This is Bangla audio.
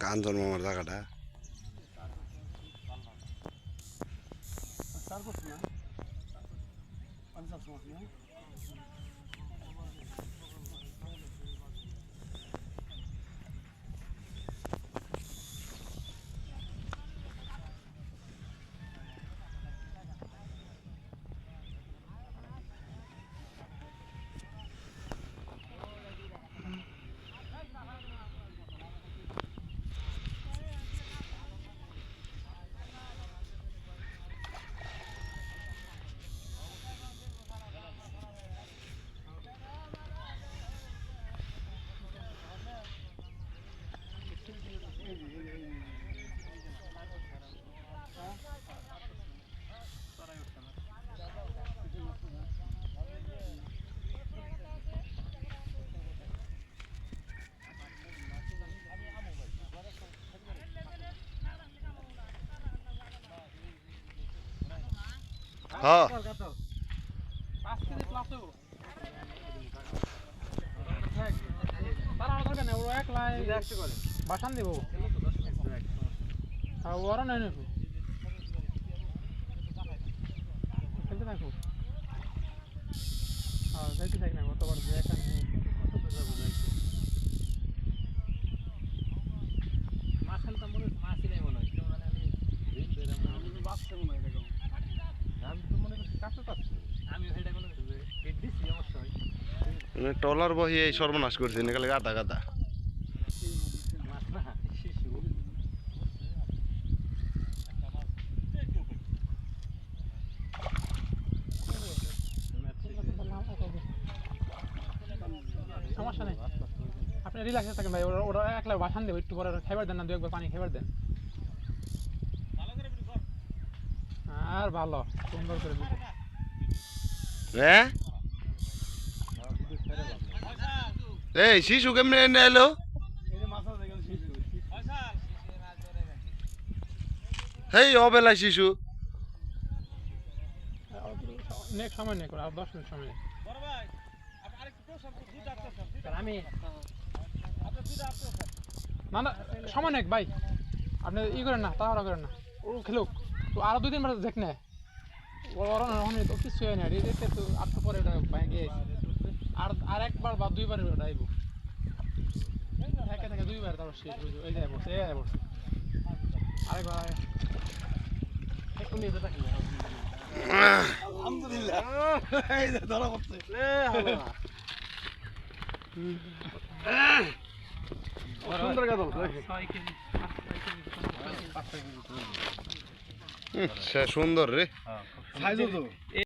কাঞ্চন মামার জায়গাটা হ্যাঁ। বাসান দিব। ওরা নাই নাকু খেলতে থাকো আর যাইতে থাকি না। কতবার যে এখানে মাছ খেলতাম মনে হচ্ছে মাছই নেই মনে হয় কেউ মানে আমি বাচ্চা মনে হয় এরকম আমি তো মনে করছি কাছে কাছে আমি সেটা মনে করছি যে পেট দিচ্ছি অবশ্যই টলার বহি এই সর্বনাশ করছে নাকালে গাদা গাদা সমস্যা নেই। আপনি রিল্যাক্সে থাকেন ভাই ওরা ওরা একলা বাসান দেবো একটু পরে খাবার দেন না দু একবার পানি খাবার দেন। আর ভালো সুন্দর করে হ্যাঁ? এই, শিশু কেমনে এনে এলো? হেই অবেলা শিশু। না না সময় নেই ভাই আপনি ই করেন না। তাড়াহুড়া করেন না ও খেলুক তো আরও দুই দিন দেখ না কিছু হয় না আটটা পরে আর আর একবার বা দুইবার আইব একে থেকে দুইবার তারপর শেষ হয়ে এই যায় বসে এই বসে আরেকবার নিয়ে যেতে থাকি। সুন্দর রে। সাইজও তো।